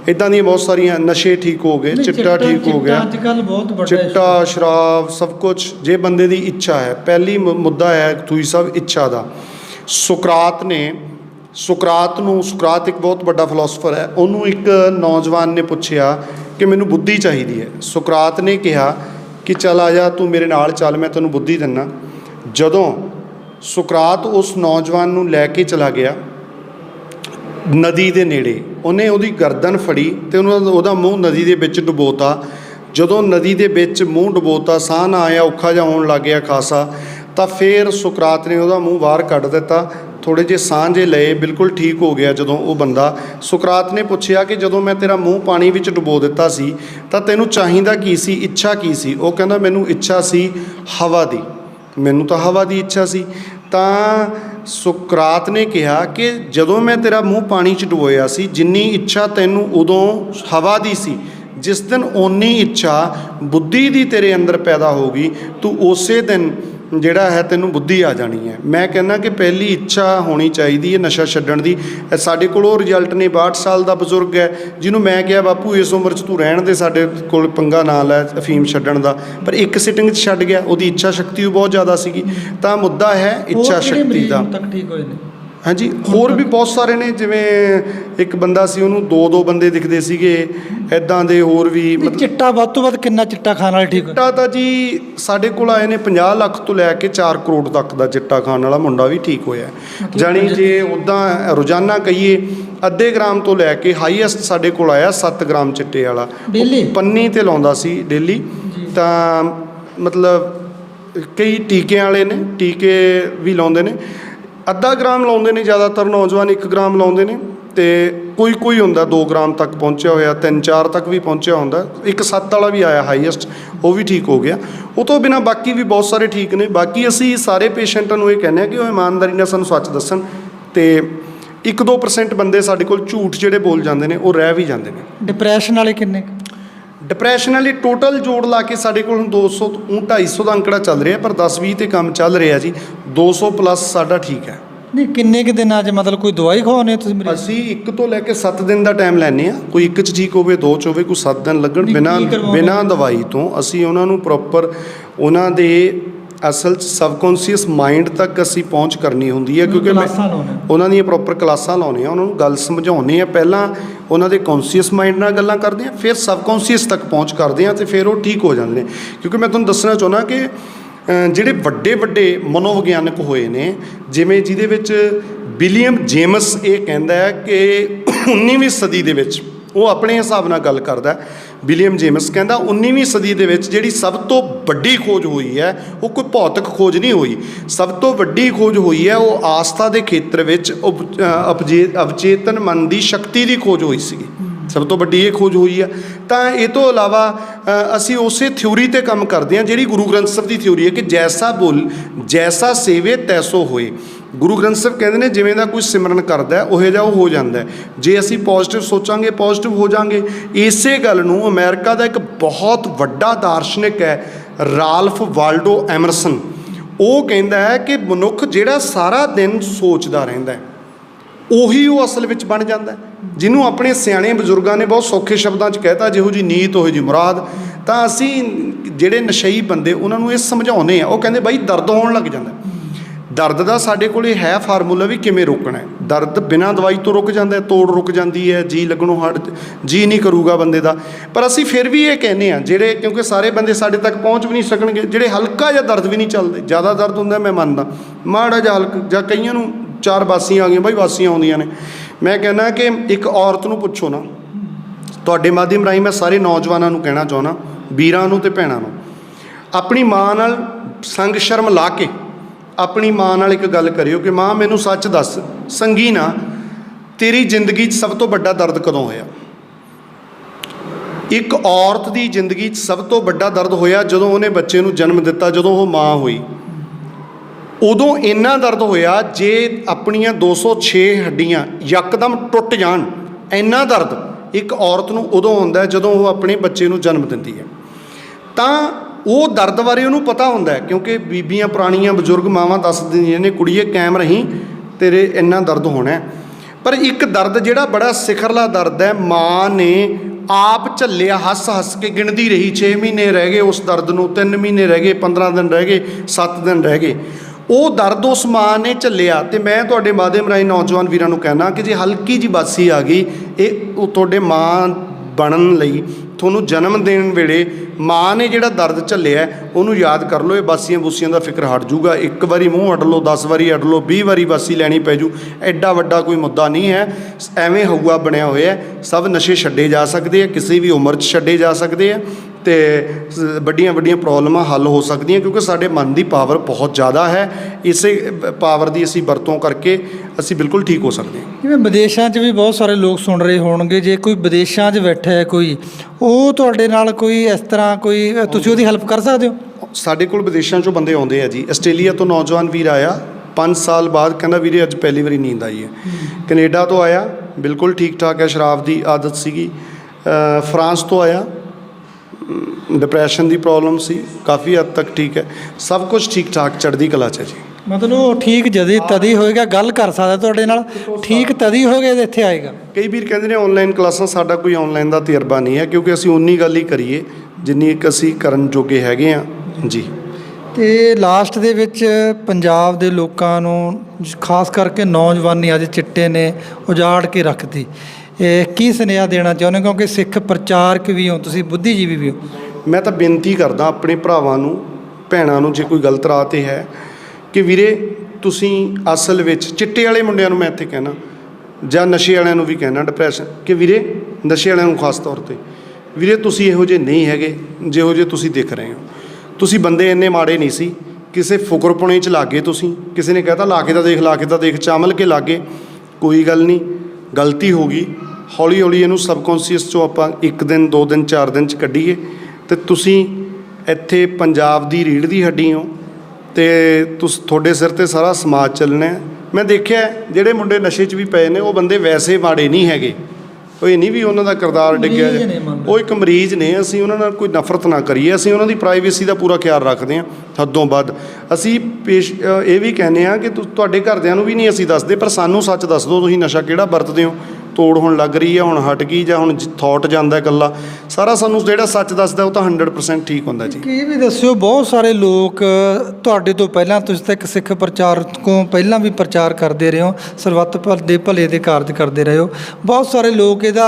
ਇਦਾਂ ਦੀਆਂ ਬਹੁਤ ਸਾਰੀਆਂ ਨਸ਼ੇ ਠੀਕ ਹੋ ਗਏ ਚਿੱਟਾ ਠੀਕ ਹੋ ਗਿਆ। ਅੱਜ ਕੱਲ ਬਹੁਤ ਵੱਡਾ ਚਿੱਟਾ ਸ਼ਰਾਬ ਸਭ ਕੁਝ ਜੇ ਬੰਦੇ ਦੀ ਇੱਛਾ ਹੈ। ਪਹਿਲੀ ਮੁੱਦਾ ਹੈ ਤੁਸੀਂ ਸਭ ਇੱਛਾ ਦਾ। ਸੁਕਰਾਤ ਨੇ ਸੁਕਰਾਤ ਨੂੰ ਸੁਕਰਾਤ ਇੱਕ ਬਹੁਤ ਵੱਡਾ ਫਿਲਾਸਫਰ ਹੈ। ਉਹਨੂੰ ਇੱਕ ਨੌਜਵਾਨ ਨੇ ਪੁੱਛਿਆ ਕਿ ਮੈਨੂੰ ਬੁੱਧੀ ਚਾਹੀਦੀ ਹੈ। ਸੁਕਰਾਤ ਨੇ ਕਿਹਾ ਕਿ ਚੱਲ ਆ ਜਾ, ਤੂੰ ਮੇਰੇ ਨਾਲ ਚੱਲ, ਮੈਂ ਤੈਨੂੰ ਬੁੱਧੀ ਦਿੰਨਾ। ਜਦੋਂ ਸੁਕਰਾਤ ਉਸ ਨੌਜਵਾਨ ਨੂੰ ਲੈ ਕੇ ਚਲਾ ਗਿਆ ਨਦੀ ਦੇ ਨੇੜੇ, ਉਹਨੇ ਉਹਦੀ ਗਰਦਨ ਫੜੀ ਤੇ ਉਹਨੂੰ ਉਹਦਾ ਮੂੰਹ ਨਦੀ ਦੇ ਵਿੱਚ ਡੁਬੋਤਾ। ਜਦੋਂ ਨਦੀ ਦੇ ਵਿੱਚ ਮੂੰਹ ਡੁਬੋਤਾ, ਸਾਹ ਨਾ ਆਇਆ, ਔਖਾ ਜਿਹਾ ਹੋਣ ਲੱਗ ਗਿਆ ਖਾਸਾ, ਤਾਂ ਫੇਰ ਸੁਕਰਾਤ ਨੇ ਉਹਦਾ ਮੂੰਹ ਬਾਹਰ ਕੱਢ ਦਿੱਤਾ ਥੋੜੇ ਜਿਹੇ ਸਾਂਝੇ ਲਏ, ਬਿਲਕੁਲ ਠੀਕ ਹੋ ਗਿਆ ਜਦੋਂ ਉਹ ਬੰਦਾ। ਸੁਕਰਾਤ ਨੇ ਪੁੱਛਿਆ ਕਿ ਜਦੋਂ ਮੈਂ ਤੇਰਾ ਮੂੰਹ ਪਾਣੀ ਵਿੱਚ ਡੁਬੋ ਦਿੱਤਾ ਸੀ, ਤਾਂ ਤੈਨੂੰ ਚਾਹੀਦਾ ਕੀ ਸੀ, ਇੱਛਾ ਕੀ ਸੀ? ਉਹ ਕਹਿੰਦਾ, ਮੈਨੂੰ ਇੱਛਾ ਸੀ ਹਵਾ ਦੀ। ਮੈਨੂੰ ਤਾਂ ਹਵਾ ਦੀ ਇੱਛਾ ਸੀ। ਤਾਂ ਸੁਕਰਾਤ ਨੇ ਕਿਹਾ ਕਿ ਜਦੋਂ ਮੈਂ ਤੇਰਾ ਮੂੰਹ ਪਾਣੀ 'ਚ ਡੁਬੋਇਆ ਸੀ, ਜਿੰਨੀ ਇੱਛਾ ਤੈਨੂੰ ਉਦੋਂ ਹਵਾ ਦੀ ਸੀ, ਜਿਸ ਦਿਨ ਓਨੀ ਇੱਛਾ ਬੁੱਧੀ ਦੀ ਤੇਰੇ ਅੰਦਰ ਪੈਦਾ ਹੋਗੀ ਤੂੰ ਉਸੇ ਦਿਨ ਜਿਹੜਾ ਹੈ ਤੈਨੂੰ ਬੁੱਧੀ ਆ ਜਾਣੀ ਹੈ। ਮੈਂ ਕਹਿੰਦਾ ਕਿ ਪਹਿਲੀ ਇੱਛਾ ਹੋਣੀ ਚਾਹੀਦੀ ਹੈ ਨਸ਼ਾ ਛੱਡਣ ਦੀ। ਸਾਡੇ ਕੋਲ ਉਹ ਰਿਜ਼ਲਟ ਨੇ 62 ਸਾਲ ਦਾ ਬਜ਼ੁਰਗ ਹੈ ਜਿਹਨੂੰ ਮੈਂ ਕਿਹਾ ਬਾਪੂ ਇਸ ਉਮਰ 'ਚ ਤੂੰ ਰਹਿਣ ਦੇ ਸਾਡੇ ਕੋਲ ਪੰਗਾ ਨਾ ਲੈ ਅਫੀਮ ਛੱਡਣ ਦਾ। ਪਰ ਇੱਕ ਸਿਟਿੰਗ 'ਚ ਛੱਡ ਗਿਆ ਉਹਦੀ ਇੱਛਾ ਸ਼ਕਤੀ ਵੀ ਬਹੁਤ ਜ਼ਿਆਦਾ ਸੀਗੀ। ਤਾਂ ਮੁੱਦਾ ਹੈ ਇੱਛਾ ਸ਼ਕਤੀ ਦਾ। ਤੱਕ ਠੀਕ ਹੋਏ ਨੇ? ਹਾਂਜੀ ਹੋਰ ਵੀ ਬਹੁਤ ਸਾਰੇ ਨੇ ਜਿਵੇਂ ਇੱਕ ਬੰਦਾ ਸੀ ਉਹਨੂੰ ਦੋ ਦੋ ਬੰਦੇ ਦਿਖਦੇ ਸੀਗੇ ਐਦਾਂ ਦੇ ਹੋਰ ਵੀ ਚਿੱਟਾ ਵੱਧ ਤੋਂ ਵੱਧ ਕਿੰਨਾ ਚਿੱਟਾ ਖਾਣ ਵਾਲੇ ਠੀਕ? ਚਿੱਟਾ ਤਾਂ ਜੀ ਸਾਡੇ ਕੋਲ ਆਏ ਨੇ 50 ਲੱਖ ਤੋਂ ਲੈ ਕੇ 4 ਕਰੋੜ ਤੱਕ ਦਾ ਚਿੱਟਾ ਖਾਣ ਵਾਲਾ ਮੁੰਡਾ ਵੀ ਠੀਕ ਹੋਇਆ। ਜਾਣੀ ਜੇ। ਉਦਾਂ ਰੋਜ਼ਾਨਾ ਕਹੀਏ ਅੱਧੇ ਗ੍ਰਾਮ ਤੋਂ ਲੈ ਕੇ ਹਾਈਐਸਟ ਸਾਡੇ ਕੋਲ ਆਇਆ 7 ਗ੍ਰਾਮ ਚਿੱਟੇ ਵਾਲਾ? ਪੰਨੀ ਤੇ ਲਾਉਂਦਾ ਸੀ ਡੇਲੀ। ਤਾਂ ਮਤਲਬ ਕਈ ਟੀਕਿਆਂ ਵਾਲੇ ਨੇ ਟੀਕੇ ਵੀ ਲਾਉਂਦੇ ਨੇ। ਅੱਧਾ ਗ੍ਰਾਮ ਲਾਉਂਦੇ ਨੇ, ਜ਼ਿਆਦਾਤਰ ਨੌਜਵਾਨ 1 ਗ੍ਰਾਮ ਲਾਉਂਦੇ ਨੇ ਤੇ ਕੋਈ ਕੋਈ ਹੁੰਦਾ 2 ਗ੍ਰਾਮ ਤੱਕ ਪਹੁੰਚਿਆ ਹੋਇਆ 3-4 ਤੱਕ ਵੀ ਪਹੁੰਚਿਆ ਹੁੰਦਾ। ਇੱਕ 7 ਵਾਲਾ ਵੀ ਆਇਆ ਹਾਈਐਸਟ ਉਹ ਵੀ ਠੀਕ ਹੋ ਗਿਆ। ਉਹ ਤੋਂ ਬਿਨਾ ਬਾਕੀ ਵੀ ਬਹੁਤ ਸਾਰੇ ਠੀਕ ਨੇ। ਬਾਕੀ ਅਸੀਂ ਸਾਰੇ ਪੇਸ਼ੈਂਟਾਂ ਨੂੰ ਇਹ ਕਹਿੰਦੇ ਆ ਕਿ ਉਹ ਇਮਾਨਦਾਰੀ ਨਾਲ ਸਾਨੂੰ ਸੱਚ ਦੱਸਣ ਤੇ 1-2% ਬੰਦੇ ਸਾਡੇ ਕੋਲ ਝੂਠ ਜਿਹੜੇ ਬੋਲ ਜਾਂਦੇ ਨੇ, ਉਹ ਰਹਿ ਵੀ ਜਾਂਦੇ ਨੇ। ਡਿਪਰੈਸ਼ਨ ਵਾਲੇ ਕਿੰਨੇ ਕੁ? ਡਿਪਰੈਸ਼ਨ ਵਾਲੀ ਟੋਟਲ ਜੋੜ ਲਾ ਕੇ ਸਾਡੇ ਕੋਲ ਹੁਣ 200 ਤੋਂ 250 ਦਾ ਅੰਕੜਾ ਚੱਲ ਰਿਹਾ ਪਰ 10-20 ਤੇ ਕੰਮ ਚੱਲ ਰਿਹਾ ਜੀ 200 ਪਲੱਸ ਸਾਡਾ ਠੀਕ ਹੈ। ਨਹੀਂ ਕਿੰਨੇ ਕੁ ਦਿਨਾਂ 'ਚ ਮਤਲਬ ਕੋਈ ਦਵਾਈ ਖਵਾਉਂਦੇ ਹੋ ਤੁਸੀਂ ਮਰੀਜ਼? ਅਸੀਂ ਇੱਕ ਤੋਂ ਲੈ ਕੇ 7 ਦਿਨ ਦਾ ਟਾਈਮ ਲੈਂਦੇ ਆ ਕੋਈ ਇੱਕ ਚ ਠੀਕ ਹੋਵੇ ਦੋ ਚ ਹੋਵੇ ਕੋਈ 7 ਦਿਨ ਲੱਗਣ ਬਿਨਾ? ਬਿਨਾ ਦਵਾਈ ਤੋਂ। ਅਸੀਂ ਉਹਨਾਂ ਨੂੰ ਪ੍ਰੋਪਰ ਉਹਨਾਂ ਦੇ ਅਸਲ ਚ ਸਬਕੌਂਸ਼ੀਅਸ ਮਾਈਂਡ ਤੱਕ ਅਸੀਂ ਪਹੁੰਚ ਕਰਨੀ ਹੁੰਦੀ ਹੈ ਕਿਉਂਕਿ ਮੈਂ ਕਲਾਸਾਂ ਹੋ। ਉਹਨਾਂ ਦੀਆਂ ਪ੍ਰੋਪਰ ਕਲਾਸਾਂ ਲਾਉਣੇ ਆ ਉਹਨਾਂ ਨੂੰ ਗੱਲ ਸਮਝਾਉਣੇ ਆ ਪਹਿਲਾਂ ਉਹਨਾਂ ਦੇ ਕੌਨਸ਼ੀਅਸ ਮਾਈਂਡ ਨਾਲ ਗੱਲਾਂ ਕਰਦੇ ਆ ਫਿਰ ਸਬਕੌਂਸ਼ੀਅਸ ਤੱਕ ਪਹੁੰਚ ਕਰਦੇ ਆ ਤੇ ਫਿਰ ਉਹ ਠੀਕ ਹੋ ਜਾਂਦੇ ਨੇ ਕਿਉਂਕਿ ਮੈਂ ਤੁਹਾਨੂੰ ਦੱਸਣਾ ਚਾਹੁੰਦਾ ਕਿ ਅ, ਜਿਹੜੇ ਵੱਡੇ ਵੱਡੇ ਮਨੋਵਿਗਿਆਨਕ ਹੋਏ ਨੇ ਜਿਵੇਂ ਜਿਹਦੇ ਵਿੱਚ ਵਿਲੀਅਮ ਜੇਮਸ ਇਹ ਕਹਿੰਦਾ ਹੈ ਕਿ 19ਵੀਂ ਸਦੀ ਦੇ ਵਿੱਚ ਉਹ ਆਪਣੇ ਹਿਸਾਬ ਨਾਲ ਗੱਲ ਕਰਦਾ ਵਿਲੀਅਮ ਜੇਮਸ ਕਹਿੰਦਾ 19ਵੀਂ ਸਦੀ ਦੇ ਵਿੱਚ ਜਿਹੜੀ ਸਭ ਤੋਂ ਵੱਡੀ ਖੋਜ ਹੋਈ ਹੈ, ਉਹ ਕੋਈ ਭੌਤਿਕ ਖੋਜ ਨਹੀਂ ਹੋਈ। ਸਭ ਤੋਂ ਵੱਡੀ ਖੋਜ ਹੋਈ ਹੈ, ਉਹ ਆਸਥਾ ਦੇ ਖੇਤਰ ਵਿੱਚ ਉਪ- ਅਵਚੇਤਨ ਮਨ ਦੀ ਸ਼ਕਤੀ ਦੀ ਖੋਜ ਹੋਈ ਸੀਗੀ। ਸਭ ਤੋਂ ਵੱਡੀ ਇਹ ਖੋਜ ਹੋਈ ਆ ਤਾਂ ਇਹ ਤੋਂ ਇਲਾਵਾ ਅਸੀਂ ਉਸੇ ਥਿਊਰੀ ਤੇ ਕੰਮ ਕਰਦੇ ਹਾਂ, ਜਿਹੜੀ ਗੁਰੂ ਗ੍ਰੰਥ ਸਾਹਿਬ ਦੀ ਥਿਊਰੀ ਹੈ ਕਿ ਜੈਸਾ ਬੋਲ, ਜੈਸਾ ਸੇਵੇ, ਤੈਸੋ ਹੋਏ। ਗੁਰੂ ਗ੍ਰੰਥ ਸਾਹਿਬ ਕਹਿੰਦੇ ਨੇ, ਜਿਵੇਂ ਦਾ ਕੋਈ ਸਿਮਰਨ ਕਰਦਾ ਹੈ, ਉਹੇ ਜਿਹਾ ਉਹ ਹੋ ਜਾਂਦਾ ਜੇ ਅਸੀਂ ਪੋਜ਼ਿਟਿਵ ਸੋਚਾਂਗੇ ਪੋਜ਼ਿਟਿਵ ਹੋ ਜਾਾਂਗੇ। ਇਸੇ ਗੱਲ ਨੂੰ ਅਮਰੀਕਾ ਦਾ ਇੱਕ ਬਹੁਤ ਵੱਡਾ ਦਾਰਸ਼ਨਿਕ ਹੈ, ਰਾਲਫ ਵਾਲਡੋ ਐਮਰਸਨ। ਉਹ ਕਹਿੰਦਾ ਹੈ ਕਿ ਮਨੁੱਖ ਜਿਹੜਾ ਸਾਰਾ ਦਿਨ ਸੋਚਦਾ ਰਹਿੰਦਾ ਹੈ, ਉਹੀ ਉਹ ਅਸਲ ਵਿੱਚ ਬਣ ਜਾਂਦਾ ਜਿਹਨੂੰ ਆਪਣੇ ਸਿਆਣੇ ਬਜ਼ੁਰਗਾਂ ਨੇ ਬਹੁਤ ਸੌਖੇ ਸ਼ਬਦਾਂ 'ਚ ਕਹਿਤਾ, ਜਿਹੋ ਜੀ ਨੀਤ, ਉਹੋ ਜੀ ਮੁਰਾਦ। ਤਾਂ ਅਸੀਂ ਜਿਹੜੇ ਨਸ਼ਈ ਬੰਦੇ, ਉਹਨਾਂ ਨੂੰ ਇਹ ਸਮਝਾਉਂਦੇ ਆ ਉਹ ਕਹਿੰਦੇ, ਬਾਈ, ਦਰਦ ਹੋਣ ਲੱਗ ਜਾਂਦਾ ਦਰਦ ਦਾ ਸਾਡੇ ਕੋਲੇ ਹੈ ਫਾਰਮੂਲਾ ਵੀ ਕਿਵੇਂ ਰੋਕਣਾ ਹੈ? ਦਰਦ ਬਿਨਾਂ ਦਵਾਈ ਤੋਂ ਰੁਕ ਜਾਂਦਾ ਹੈ, ਤੋੜ ਰੁਕ ਜਾਂਦੀ ਹੈ, ਜੀ ਲੱਗਣੋਂ ਹਟ, ਜੀ ਨਹੀਂ ਕਰੂਗਾ ਬੰਦੇ ਦਾ। ਪਰ ਅਸੀਂ ਫਿਰ ਵੀ ਇਹ ਕਹਿੰਦੇ ਆ ਜਿਹੜੇ ਕਿਉਂਕਿ ਸਾਰੇ ਬੰਦੇ ਸਾਡੇ ਤੱਕ ਪਹੁੰਚ ਵੀ ਨਹੀਂ ਸਕਣਗੇ, ਜਿਹੜੇ ਹਲਕਾ ਜਿਹਾ ਦਰਦ ਵੀ ਨਹੀਂ ਚੱਲਦੇ, ਜ਼ਿਆਦਾ ਦਰਦ ਹੁੰਦਾ ਮੈਂ ਮੰਨਦਾ। ਮਾੜਾ ਜਿਹਾ ਹਲਕ, ਜਾਂ ਕਈਆਂ ਨੂੰ ਚਾਰ ਬਾਸੀਆਂ ਆ ਗਈਆਂ, ਬਾਈ ਬਾਸੀਆਂ ਆਉਂਦੀਆਂ ਨੇ। ਮੈਂ ਕਹਿੰਦਾ ਕਿ ਇੱਕ ਔਰਤ ਨੂੰ ਪੁੱਛੋ ਨਾ, ਤੁਹਾਡੇ ਮਾਧਿਅਮ ਰਾਹੀਂ ਮੈਂ ਸਾਰੇ ਨੌਜਵਾਨਾਂ ਨੂੰ ਕਹਿਣਾ ਚਾਹੁੰਦਾ, ਵੀਰਾਂ ਨੂੰ ਤੇ ਭੈਣਾਂ ਨੂੰ, ਆਪਣੀ ਮਾਂ ਨਾਲ ਸੰਗ ਸ਼ਰਮ ਲਾ ਕੇ ਆਪਣੀ ਮਾਂ ਨਾਲ ਇੱਕ ਗੱਲ ਕਰਿਓ ਕਿ ਮਾਂ, ਮੈਨੂੰ ਸੱਚ ਦੱਸ ਸੰਗੀਨਾ ਤੇਰੀ ਜ਼ਿੰਦਗੀ 'ਚ ਸਭ ਤੋਂ ਵੱਡਾ ਦਰਦ ਕਦੋਂ ਹੋਇਆ? ਇੱਕ ਔਰਤ ਦੀ ਜ਼ਿੰਦਗੀ 'ਚ ਸਭ ਤੋਂ ਵੱਡਾ ਦਰਦ ਹੋਇਆ ਜਦੋਂ ਉਹਨੇ ਬੱਚੇ ਨੂੰ ਜਨਮ ਦਿੱਤਾ, ਜਦੋਂ ਉਹ ਮਾਂ ਹੋਈ। ਉਦੋਂ ਇੰਨਾ ਦਰਦ ਹੋਇਆ ਜੇ ਆਪਣੀਆਂ 206 ਹੱਡੀਆਂ ਯਕਦਮ ਟੁੱਟ ਜਾਣ, ਇੰਨਾ ਦਰਦ ਇੱਕ ਔਰਤ ਨੂੰ ਉਦੋਂ ਹੁੰਦਾ ਜਦੋਂ ਉਹ ਆਪਣੇ ਬੱਚੇ ਨੂੰ ਜਨਮ ਦਿੰਦੀ ਹੈ। ਤਾਂ ਉਹ ਦਰਦ ਬਾਰੇ ਉਹਨੂੰ ਪਤਾ ਹੁੰਦਾ ਕਿਉਂਕਿ ਬੀਬੀਆਂ, ਪੁਰਾਣੀਆਂ, ਬਜ਼ੁਰਗ ਮਾਵਾਂ ਦੱਸ ਦਿੰਦੀਆਂ ਨੇ ਕੁੜੀਏ ਕਾਇਮ ਰਹੀਂ, ਤੇਰੇ ਇੰਨਾ ਦਰਦ ਹੋਣਾ ਪਰ ਇੱਕ ਦਰਦ ਜਿਹੜਾ ਬੜਾ ਸਿਖਰਲਾ ਦਰਦ ਹੈ, ਮਾਂ ਨੇ ਆਪ ਝੱਲਿਆ, ਹੱਸ ਹੱਸ ਕੇ ਗਿਣਦੀ ਰਹੀ 6 ਮਹੀਨੇ ਰਹਿ ਗਏ ਉਸ ਦਰਦ ਨੂੰ 3 ਮਹੀਨੇ ਰਹਿ ਗਏ 15 ਦਿਨ ਰਹਿ ਗਏ 7 ਦਿਨ ਰਹਿ ਗਏ। ਉਹ ਦਰਦ ਉਸ ਮਾਂ ਨੇ ਝੱਲਿਆ। ਤੇ ਮੈਂ ਤੁਹਾਡੇ ਮਾਧਿਅਮ ਰਾਹੀਂ ਨੌਜਵਾਨ ਵੀਰਾਂ ਨੂੰ ਕਹਿਣਾ ਕਿ ਜੇ ਹਲਕੀ ਜੀ ਬਾਸੀ ਆ ਗਈ, ਇਹ ਉਹ ਤੁਹਾਡੇ ਮਾਂ ਬਣਨ ਲਈ ਤੁਹਾਨੂੰ ਜਨਮ ਦੇਣ ਵੇਲੇ ਮਾਂ ਨੇ ਜਿਹੜਾ ਦਰਦ ਝੱਲਿਆ, ਉਹਨੂੰ ਯਾਦ ਕਰ ਲਓ, ਇਹ ਬਾਸੀਆਂ ਬੂਸੀਆਂ ਦਾ ਫਿਕਰ ਹਟ ਜੂਗਾ ਇੱਕ ਵਾਰੀ ਮੂੰਹ ਅੜ ਲਓ 10 ਵਾਰੀ ਅੜ ਲਓ 20 ਵਾਰੀ ਬਾਸੀ ਲੈਣੀ ਪੈ ਜੂ। ਐਡਾ ਵੱਡਾ ਕੋਈ ਮੁੱਦਾ ਨਹੀਂ ਹੈ। ਐਵੇਂ ਹਊਆ ਬਣਿਆ ਹੋਇਆ ਸਭ ਨਸ਼ੇ ਛੱਡੇ ਜਾ ਸਕਦੇ ਆ ਕਿਸੇ ਵੀ ਉਮਰ 'ਚ ਛੱਡੇ ਜਾ ਸਕਦੇ ਆ ਤੇ ਵੱਡੀਆਂ ਵੱਡੀਆਂ ਪ੍ਰੋਬਲਮਾਂ ਹੱਲ ਹੋ ਸਕਦੀਆਂ ਕਿਉਂਕਿ ਸਾਡੇ ਮਨ ਦੀ ਪਾਵਰ ਬਹੁਤ ਜ਼ਿਆਦਾ ਹੈ। ਇਸੇ ਪਾਵਰ ਦੀ ਅਸੀਂ ਵਰਤੋਂ ਕਰਕੇ ਅਸੀਂ ਬਿਲਕੁਲ ਠੀਕ ਹੋ ਸਕਦੇ ਹਾਂ। ਜਿਵੇਂ ਵਿਦੇਸ਼ਾਂ 'ਚ ਵੀ ਬਹੁਤ ਸਾਰੇ ਲੋਕ ਸੁਣ ਰਹੇ ਹੋਣਗੇ ਜੇ ਕੋਈ ਵਿਦੇਸ਼ਾਂ 'ਚ ਬੈਠਾ ਹੈ ਕੋਈ ਉਹ ਤੁਹਾਡੇ ਨਾਲ ਕੋਈ ਇਸ ਤਰ੍ਹਾਂ ਕੋਈ ਤੁਸੀਂ ਉਹਦੀ ਹੈਲਪ ਕਰ ਸਕਦੇ ਹੋ? ਸਾਡੇ ਕੋਲ ਵਿਦੇਸ਼ਾਂ ਚੋਂ ਬੰਦੇ ਆਉਂਦੇ ਆ ਜੀ। ਆਸਟ੍ਰੇਲੀਆ ਤੋਂ ਨੌਜਵਾਨ ਵੀਰ ਆਇਆ 5 ਸਾਲ ਬਾਅਦ ਕਹਿੰਦਾ ਵੀਰੇ ਅੱਜ ਪਹਿਲੀ ਵਾਰੀ ਨੀਂਦ ਆਈ ਹੈ। ਕੈਨੇਡਾ ਤੋਂ ਆਇਆ ਬਿਲਕੁਲ ਠੀਕ ਠਾਕ ਹੈ ਸ਼ਰਾਬ ਦੀ ਆਦਤ ਸੀਗੀ। ਫਰਾਂਸ ਤੋਂ ਆਇਆ ਡਿਪਰੈਸ਼ਨ ਦੀ ਪ੍ਰੋਬਲਮ ਸੀ ਕਾਫੀ ਹੱਦ ਤੱਕ ਠੀਕ ਹੈ। ਸਭ ਕੁਝ ਠੀਕ ਠਾਕ ਚੜ੍ਹਦੀ ਕਲਾ 'ਚ ਹੈ ਜੀ। ਮਤਲਬ ਉਹ ਠੀਕ ਜਦੀ ਤਦੀ ਹੋਏਗਾ ਗੱਲ ਕਰ ਸਕਦਾ ਤੁਹਾਡੇ ਨਾਲ। ਠੀਕ ਤਦੀ ਹੋਏਗਾ ਤੇ ਇੱਥੇ ਆਏਗਾ। ਕਈ ਵੀਰ ਕਹਿੰਦੇ ਨੇ ਆਨਲਾਈਨ ਕਲਾਸਾਂ ਸਾਡਾ ਕੋਈ ਆਨਲਾਈਨ ਦਾ ਤਜਰਬਾ ਨਹੀਂ ਹੈ ਕਿਉਂਕਿ ਅਸੀਂ ਉਨੀ ਗੱਲ ਹੀ ਕਰੀਏ ਜਿੰਨੀ ਇੱਕ ਅਸੀਂ ਕਰਨ ਜੋਗੇ ਹੈਗੇ ਆ ਜੀ। ਤੇ ਲਾਸਟ ਦੇ ਵਿੱਚ ਪੰਜਾਬ ਦੇ ਲੋਕਾਂ ਨੂੰ ਖਾਸ ਕਰਕੇ ਨੌਜਵਾਨੀ ਅੱਜ ਚਿੱਟੇ ਨੇ ਉਜਾੜ ਕੇ ਰੱਖਤੀ। ਇਹ ਕੀ ਸੁਨੇਹਾ ਦੇਣਾ ਚਾਹੁੰਦੇ ਹੋ? ਕਿਉਂਕਿ ਸਿੱਖ ਪ੍ਰਚਾਰਕ ਵੀ ਹੋ, ਤੁਸੀਂ ਬੁੱਧੀਜੀਵੀ ਵੀ ਹੋ। ਮੈਂ ਤਾਂ ਬੇਨਤੀ ਕਰਦਾ ਆਪਣੇ ਭਰਾਵਾਂ ਨੂੰ, ਭੈਣਾਂ ਨੂੰ, ਜੇ ਕੋਈ ਗਲਤ ਰਾਹ ਤੇ ਹੈ, ਕਿ ਵੀਰੇ ਤੁਸੀਂ ਅਸਲ ਵਿੱਚ ਚਿੱਟੇ ਵਾਲੇ ਮੁੰਡਿਆਂ ਨੂੰ ਮੈਂ ਇੱਥੇ ਕਹਿਣਾ, ਜਾਂ ਨਸ਼ੇ ਵਾਲਿਆਂ ਨੂੰ ਵੀ ਕਹਿਣਾ ਡਿਪਰੈਸ਼ਨ ਕਿ ਵੀਰੇ ਨਸ਼ੇ ਵਾਲਿਆਂ ਨੂੰ ਖਾਸ ਤੌਰ ਤੇ, ਵੀਰੇ ਤੁਸੀਂ ਇਹੋ ਜਿਹੇ ਨਹੀਂ ਹੈਗੇ, ਜਿਹੋ ਜਿਹੇ ਤੁਸੀਂ ਦਿਖ ਰਹੇ ਹੋ। ਤੁਸੀਂ ਬੰਦੇ ਇੰਨੇ ਮਾੜੇ ਨਹੀਂ ਸੀ, ਕਿਸੇ ਫੁਕਰਪੁਣੇ ਚ ਲੱਗੇ ਤੁਸੀਂ, ਕਿਸੇ ਨੇ ਕਹਤਾ ਲਾ ਕੇ ਤਾਂ ਦੇਖ ਲਾ ਕੇ ਤਾਂ ਦੇਖ, ਚਾਮਲ ਕੇ ਲਾਗੇ, ਕੋਈ ਗੱਲ ਨਹੀਂ, ਗਲਤੀ ਹੋ ਗਈ। ਹੌਲੀ ਹੌਲੀ ਇਹਨੂੰ ਸਬਕੌਂਸ਼ੀਅਸ ਚੋਂ ਆਪਾਂ ਇੱਕ ਦਿਨ ਦੋ ਦਿਨ ਚਾਰ ਦਿਨ ਚ ਕੱਢੀਏ। ਤੇ ਤੁਸੀਂ ਇੱਥੇ ਪੰਜਾਬ ਦੀ ਰੀੜ ਦੀ ਹੱਡੀ ਹੋ ਤੇ ਤੁਸ ਤੁਹਾਡੇ ਸਿਰ ਤੇ ਸਾਰਾ ਸਮਾਜ ਚੱਲਣਾ। ਮੈਂ ਦੇਖਿਆ ਜਿਹੜੇ ਮੁੰਡੇ ਨਸ਼ੇ 'ਚ ਵੀ ਪਏ ਨੇ ਉਹ ਬੰਦੇ ਵੈਸੇ ਮਾੜੇ ਨਹੀਂ ਹੈਗੇ। ਉਹ ਇਹ ਨਹੀਂ ਵੀ ਉਹਨਾਂ ਦਾ ਕਿਰਦਾਰ ਡਿੱਗਿਆ। ਉਹ ਇੱਕ ਮਰੀਜ਼ ਨੇ ਅਸੀਂ ਉਹਨਾਂ ਨਾਲ ਕੋਈ ਨਫ਼ਰਤ ਨਾ ਕਰੀਏ। ਅਸੀਂ ਉਹਨਾਂ ਦੀ ਪ੍ਰਾਈਵੇਸੀ ਦਾ ਪੂਰਾ ਖਿਆਲ ਰੱਖਦੇ ਹਾਂ ਹੱਦੋਂ ਵੱਧ ਅਸੀਂ ਪੇਸ਼ ਇਹ ਵੀ ਕਹਿੰਦੇ ਹਾਂ ਕਿ ਤੁਹਾਡੇ ਘਰਦਿਆਂ ਨੂੰ ਵੀ ਨਹੀਂ ਅਸੀਂ ਦੱਸਦੇ ਪਰ ਸਾਨੂੰ ਸੱਚ ਦੱਸ ਦਿਓ ਤੁਸੀਂ ਨਸ਼ਾ ਕਿਹੜਾ ਵਰਤਦੇ ਹੋ? ਤੋੜ ਹੁਣ ਲੱਗ ਰਹੀ ਹੈ ਹੁਣ ਹਟ ਗਈ ਜਾਂ ਹੁਣ ਥਾਟ ਜਾਂਦਾ ਇਕੱਲਾ। ਸਾਰਾ ਸਾਨੂੰ ਜਿਹੜਾ ਸੱਚ ਦੱਸਦਾ ਉਹ ਤਾਂ 100% ਠੀਕ ਹੁੰਦਾ ਜੀ। ਕੀ ਵੀ ਦੱਸਿਓ ਬਹੁਤ ਸਾਰੇ ਲੋਕ ਤੁਹਾਡੇ ਤੋਂ ਪਹਿਲਾਂ ਤੁਸੀਂ ਤਾਂ ਇੱਕ ਸਿੱਖ ਪ੍ਰਚਾਰਕੋਂ ਪਹਿਲਾਂ ਵੀ ਪ੍ਰਚਾਰ ਕਰਦੇ ਰਹੇ ਹੋ ਸਰਬੱਤ ਭਲ ਦੇ ਭਲੇ ਦੇ ਕਾਰਜ ਕਰਦੇ ਰਹੇ ਹੋ। ਬਹੁਤ ਸਾਰੇ ਲੋਕ ਇਹਦਾ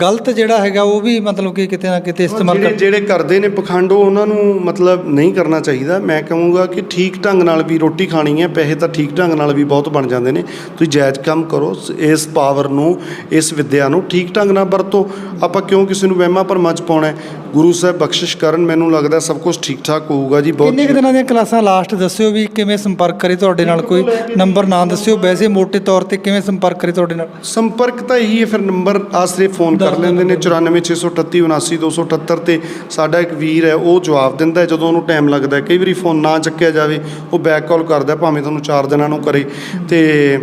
ਗਲਤ ਜਿਹੜਾ ਹੈਗਾ ਉਹ ਵੀ ਮਤਲਬ ਕਿ ਕਿਤੇ ਨਾ ਕਿਤੇ ਇਸਤੇਮਾਲ ਜਿਹੜੇ ਕਰ ਜਿਹੜੇ ਕਰਦੇ ਨੇ ਪਖੰਡ ਉਹ ਉਹਨਾਂ ਨੂੰ ਮਤਲਬ ਨਹੀਂ ਕਰਨਾ ਚਾਹੀਦਾ। ਮੈਂ ਕਹੂੰਗਾ ਕਿ ਠੀਕ ਢੰਗ ਨਾਲ ਵੀ ਰੋਟੀ ਖਾਣੀ ਹੈ ਪੈਸੇ ਤਾਂ ਠੀਕ ਢੰਗ ਨਾਲ ਵੀ ਬਹੁਤ ਬਣ ਜਾਂਦੇ ਨੇ। ਤੁਸੀਂ ਜਾਇਜ਼ ਕੰਮ ਕਰੋ ਇਸ ਪਾਵਰ ਨੂੰ ਇਸ ਵਿਦਿਆ ਨੂੰ ਠੀਕ ਢੰਗ ਨਾਲ ਵਰਤੋ। ਆਪਾਂ ਕਿਉਂ ਕਿਸੇ ਨੂੰ ਵਹਿਮਾਂ ਭਰਮਾਂ ਚ ਪਾਉਣਾ ਹੈ? ਗੁਰੂ ਸਾਹਿਬ ਬਖਸ਼ਿਸ਼ ਕਰਨ ਮੈਨੂੰ ਲੱਗਦਾ ਸਭ ਕੁਝ ਠੀਕ ਠਾਕ ਹੋਊਗਾ ਜੀ ਬਹੁਤ ਕਿੰਨੇ ਕੁ ਦਿਨਾਂ ਦੀਆਂ ਕਲਾਸਾਂ ਲਾਸਟ ਦੱਸਿਓ ਵੀ ਕਿਵੇਂ ਸੰਪਰਕ ਕਰੇ ਤੁਹਾਡੇ ਨਾਲ ਕੋਈ? ਨੰਬਰ ਨਾ ਦੱਸਿਓ ਵੈਸੇ ਮੋٹے ਤੌਰ ਤੇ ਕਿਵੇਂ ਸੰਪਰਕ ਕਰੇ ਤੁਹਾਡੇ ਨਾਲ? ਸੰਪਰਕ ਤਾਂ ਇਹੀ ਹੈ ਫਿਰ ਨੰਬਰ ਆਸਰੇ ਫੋਨ ਕਰ ਲੈਂਦੇ ਨੇ 9463879278 ਤੇ ਸਾਡਾ ਇੱਕ ਵੀਰ ਹੈ ਉਹ ਜਵਾਬ ਦਿੰਦਾ ਹੈ ਜਦੋਂ ਉਹਨੂੰ ਟਾਈਮ ਲੱਗਦਾ। ਕਈ ਵਾਰੀ ਫੋਨ ਨਾ ਚੱਕਿਆ ਜਾਵੇ ਉਹ ਬੈਕ ਕਾਲ ਕਰਦਾ ਭਾਵੇਂ ਤੁਹਾਨੂੰ 4 ਦਿਨਾਂ ਨੂੰ ਕਰੇ। ਤੇ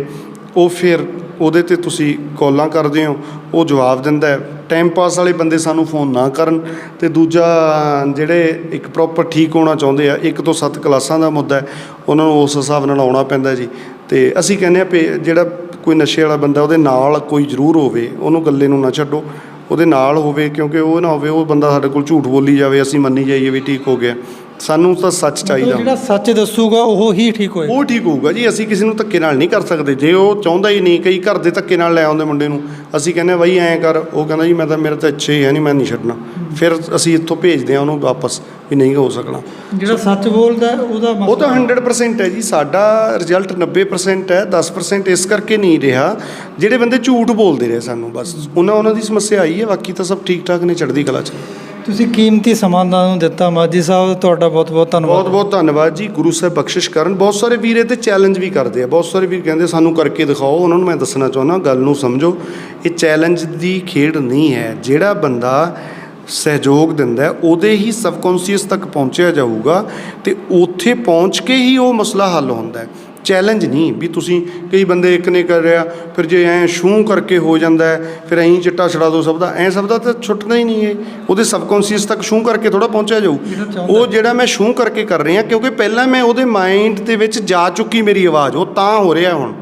ਉਹ ਫਿਰ ਉਹਦੇ ਤੇ ਤੁਸੀਂ ਕਾਲਾਂ ਕਰਦੇ ਹੋ, ਉਹ ਜਵਾਬ ਦਿੰਦਾ ਹੈ। ਟਾਈਮ ਪਾਸ ਵਾਲੇ ਬੰਦੇ ਸਾਨੂੰ ਫੋਨ ਨਾ ਕਰਨ ਤੇ ਦੂਜਾ, ਜਿਹੜੇ ਇੱਕ ਪ੍ਰੋਪਰ ਠੀਕ ਹੋਣਾ ਚਾਹੁੰਦੇ ਆ, ਇੱਕ ਤੋਂ ਸੱਤ ਕਲਾਸਾਂ ਦਾ ਮੁੱਦਾ ਹੈ, ਉਹਨਾਂ ਨੂੰ ਉਸ ਹਿਸਾਬ ਨਾਲ ਆਉਣਾ ਪੈਂਦਾ ਜੀ। ਤੇ ਅਸੀਂ ਕਹਿੰਦੇ ਆ ਪੇ- ਜਿਹੜਾ ਕੋਈ ਨਸ਼ੇ ਵਾਲਾ ਬੰਦਾ ਉਹਦੇ ਨਾਲ ਕੋਈ ਜ਼ਰੂਰ ਹੋਵੇ, ਉਹਨੂੰ ਗੱਲੇ ਨੂੰ ਨਾ ਛੱਡੋ। ਉਹਦੇ ਨਾਲ ਹੋਵੇ, ਕਿਉਂਕਿ ਉਹ ਨਾ ਹੋਵੇ, ਉਹ ਬੰਦਾ ਸਾਡੇ ਕੋਲ ਝੂਠ ਬੋਲੀ ਜਾਵੇ, ਅਸੀਂ ਮੰਨੀ ਜਾਈਏ ਵੀ ਠੀਕ ਹੋ ਗਿਆ। ਸਾਨੂੰ ਤਾਂ ਸੱਚ ਚਾਹੀਦਾ। ਜਿਹੜਾ ਸੱਚ ਦੱਸੂਗਾ ਉਹ ਹੀ ਠੀਕ ਹੋਏਗਾ। ਉਹ ਠੀਕ ਹੋਊਗਾ ਜੀ ਅਸੀਂ ਕਿਸੇ ਨੂੰ ਧੱਕੇ ਨਾਲ ਨਹੀਂ ਕਰ ਸਕਦੇ। ਜੇ ਉਹ ਚਾਹੁੰਦਾ ਹੀ ਨਹੀਂ ਕਈ ਘਰ ਦੇ ਧੱਕੇ ਨਾਲ ਲੈ ਆਉਂਦੇ ਮੁੰਡੇ ਨੂੰ। ਅਸੀਂ ਕਹਿੰਦੇ ਬਾਈ ਐਂ ਕਰ। ਉਹ ਕਹਿੰਦਾ ਜੀ ਮੈਂ ਤਾਂ ਮੇਰਾ ਤਾਂ ਇੱਛਾ ਹੀ ਹੈ ਨਹੀਂ ਮੈਂ ਨਹੀਂ ਛੱਡਣਾ। ਫਿਰ ਅਸੀਂ ਇੱਥੋਂ ਭੇਜਦੇ ਆ ਉਹਨੂੰ ਵਾਪਸ ਵੀ ਨਹੀਂ ਹੋ ਸਕਣਾ। ਜਿਹੜਾ ਸੱਚ ਬੋਲਦਾ ਉਹਦਾ ਉਹ ਤਾਂ ਮਸਲਾ 100% ਹੈ ਜੀ। ਸਾਡਾ ਰਿਜ਼ਲਟ 90% ਹੈ 10% ਇਸ ਕਰਕੇ ਨਹੀਂ ਰਿਹਾ। ਜਿਹੜੇ ਬੰਦੇ ਝੂਠ ਬੋਲਦੇ ਰਹੇ ਸਾਨੂੰ ਬਸ। ਉਹਨਾਂ ਉਹਨਾਂ ਦੀ ਸਮੱਸਿਆ ਆਈ ਹੈ ਬਾਕੀ ਤਾਂ ਸਭ ਠੀਕ ਠਾਕ ਨੇ ਚੜ੍ਹਦੀ ਕਲਾ 'ਚ। ਤੁਸੀਂ ਕੀਮਤੀ ਸਮਾਂ ਨੂੰ ਦਿੱਤਾ ਮਾਜੀ ਸਾਹਿਬ, ਤੁਹਾਡਾ ਬਹੁਤ ਬਹੁਤ ਧੰਨਵਾਦ। ਬਹੁਤ ਬਹੁਤ ਧੰਨਵਾਦ ਜੀ, ਗੁਰੂ ਸਾਹਿਬ ਬਖਸ਼ਿਸ਼ ਕਰਨ। ਬਹੁਤ ਸਾਰੇ ਵੀਰ ਇਹ ਤੇ ਚੈਲੰਜ ਵੀ ਕਰਦੇ ਆ। ਬਹੁਤ ਸਾਰੇ ਵੀਰ ਕਹਿੰਦੇ ਸਾਨੂੰ ਕਰਕੇ ਦਿਖਾਓ, ਉਹਨਾਂ ਨੂੰ ਮੈਂ ਦੱਸਣਾ ਚਾਹੁੰਦਾ, ਗੱਲ ਨੂੰ ਸਮਝੋ। ਇਹ ਚੈਲੰਜ ਦੀ ਖੇਡ ਨਹੀਂ ਹੈ। ਜਿਹੜਾ ਬੰਦਾ ਸਹਿਯੋਗ ਦਿੰਦਾ ਉਹਦੇ ਹੀ ਸਬਕੌਂਸ਼ੀਅਸ ਤੱਕ ਪਹੁੰਚਿਆ ਜਾਊਗਾ ਤੇ ਉੱਥੇ ਪਹੁੰਚ ਕੇ ਹੀ ਉਹ ਮਸਲਾ ਹੱਲ ਹੁੰਦਾ ਹੈ। ਚੈਲੰਜ ਨਹੀਂ ਵੀ ਤੁਸੀਂ ਕਈ ਬੰਦੇ ਇੱਕ ਨੇ ਕਰ ਰਿਹਾ ਫਿਰ ਜੇ ਐ ਸ਼ੂ ਕਰਕੇ ਹੋ ਜਾਂਦਾ ਹੈ ਫਿਰ ਐਂ ਚਿੱਟਾ ਛੜਾ ਦੋ ਸਭ ਦਾ ਐ ਸਭ ਦਾ ਤਾਂ ਛੁੱਟਣਾ ਹੀ ਨਹੀਂ ਹੈ। ਉਹਦੇ ਸਬਕੌਂਸ਼ੀਅਸ ਤੱਕ ਸ਼ੂ ਕਰਕੇ ਥੋੜਾ ਪਹੁੰਚਿਆ ਜਾਊ। ਉਹ ਜਿਹੜਾ ਮੈਂ ਸ਼ੂ ਕਰਕੇ ਕਰ ਰਿਹਾ ਕਿਉਂਕਿ ਪਹਿਲਾਂ ਮੈਂ ਉਹਦੇ ਮਾਈਂਡ ਦੇ ਵਿੱਚ ਜਾ ਚੁੱਕੀ ਮੇਰੀ ਆਵਾਜ਼ ਉਹ ਤਾਂ ਹੋ ਰਿਹਾ ਹੁਣ.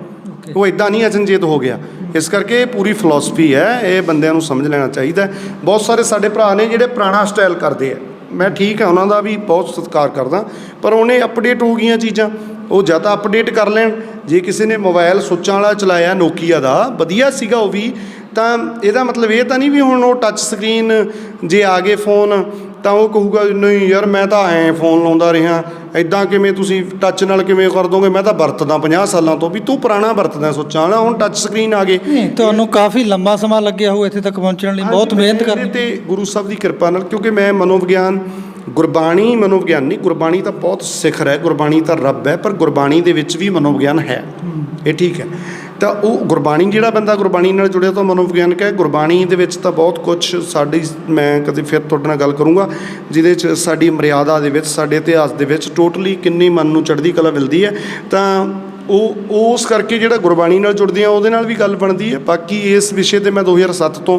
ਉਹ ਇਦਾਂ ਨਹੀਂ ਅਚਨਚੇਤ ਹੋ ਗਿਆ। ਇਸ ਕਰਕੇ ਇਹ ਪੂਰੀ ਫਿਲਾਸਫੀ ਹੈ ਇਹ ਬੰਦਿਆਂ ਨੂੰ ਸਮਝ ਲੈਣਾ ਚਾਹੀਦਾ। ਬਹੁਤ ਸਾਰੇ ਸਾਡੇ ਭਰਾ ਨੇ ਜਿਹੜੇ ਪੁਰਾਣਾ ਸਟਾਈਲ ਕਰਦੇ ਆ। ਮੈਂ ਠੀਕ ਹੈ ਉਹਨਾਂ ਦਾ ਵੀ ਬਹੁਤ ਸਤਿਕਾਰ ਕਰਦਾ, ਪਰ ਉਹਨੇ ਅਪਡੇਟ ਹੋ ਗਈਆਂ ਚੀਜ਼ਾਂ। ਉਹ ਜਾਂ ਤਾਂ ਅਪਡੇਟ ਕਰ ਲੈਣ। ਜੇ ਕਿਸੇ ਨੇ ਮੋਬਾਈਲ ਸੁੱਚਾਂ ਵਾਲਾ ਚਲਾਇਆ ਨੋਕੀਆ ਦਾ, ਵਧੀਆ ਸੀਗਾ ਉਹ ਵੀ, ਤਾਂ ਇਹਦਾ ਮਤਲਬ ਇਹ ਤਾਂ ਨਹੀਂ ਵੀ ਹੁਣ ਉਹ ਟੱਚ ਸਕਰੀਨ ਜੇ ਆ ਗਏ ਫੋਨ ਤਾਂ ਉਹ ਕਹੂਗਾ ਨਹੀਂ ਯਾਰ ਮੈਂ ਤਾਂ ਐਂ ਫੋਨ ਲਾਉਂਦਾ ਰਿਹਾ। ਐਦਾਂ ਕਿਵੇਂ ਤੁਸੀਂ ਟੱਚ ਨਾਲ ਕਿਵੇਂ ਕਰ ਦੋਗੇ? ਮੈਂ ਤਾਂ ਵਰਤਦਾ 50 ਸਾਲਾਂ ਤੋਂ ਵੀ ਤੂੰ ਪੁਰਾਣਾ ਵਰਤਦਾ ਸੋਚਾਂ ਵਾਲਾ। ਹੁਣ ਟੱਚ ਸਕਰੀਨ ਆ ਗਏ। ਤੁਹਾਨੂੰ ਕਾਫੀ ਲੰਬਾ ਸਮਾਂ ਲੱਗਿਆ ਹੋ ਇੱਥੇ ਤੱਕ ਪਹੁੰਚਣ ਲਈ। ਬਹੁਤ ਮਿਹਨਤ ਕਰਨੀ। ਤੇ ਗੁਰੂ ਸਾਹਿਬ ਦੀ ਕਿਰਪਾ ਨਾਲ ਕਿਉਂਕਿ ਮੈਂ ਮਨੋਵਿਗਿਆਨ ਗੁਰਬਾਣੀ ਮਨੋਵਿਗਿਆਨ ਨਹੀਂ ਗੁਰਬਾਣੀ ਤਾਂ ਬਹੁਤ ਸਿਖਰ ਹੈ। ਗੁਰਬਾਣੀ ਤਾਂ ਰੱਬ ਹੈ ਪਰ ਗੁਰਬਾਣੀ ਦੇ ਵਿੱਚ ਵੀ ਮਨੋਵਿਗਿਆਨ ਹੈ। ਇਹ ਠੀਕ ਹੈ। ਤਾਂ ਉਹ ਗੁਰਬਾਣੀ ਜਿਹੜਾ ਬੰਦਾ ਗੁਰਬਾਣੀ ਨਾਲ ਜੁੜਿਆ ਤਾਂ ਮਨੋਵਿਗਿਆਨਕ ਹੈ। ਗੁਰਬਾਣੀ ਦੇ ਵਿੱਚ ਤਾਂ ਬਹੁਤ ਕੁਝ ਸਾਡੀ ਮੈਂ ਕਦੇ ਫਿਰ ਤੁਹਾਡੇ ਨਾਲ ਗੱਲ ਕਰੂੰਗਾ, ਜਿਹਦੇ 'ਚ ਸਾਡੀ ਮਰਿਆਦਾ ਦੇ ਵਿੱਚ, ਸਾਡੇ ਇਤਿਹਾਸ ਦੇ ਵਿੱਚ ਟੋਟਲੀ ਕਿੰਨੀ ਮਨ ਨੂੰ ਚੜ੍ਹਦੀ ਕਲਾ ਮਿਲਦੀ ਹੈ। ਤਾਂ ਉਹ, ਉਸ ਕਰਕੇ ਜਿਹੜਾ ਗੁਰਬਾਣੀ ਨਾਲ ਜੁੜਦੇ ਆ ਉਹਦੇ ਨਾਲ ਵੀ ਗੱਲ ਬਣਦੀ ਹੈ। ਬਾਕੀ ਇਸ ਵਿਸ਼ੇ ਤੇ ਮੈਂ 2007 ਤੋਂ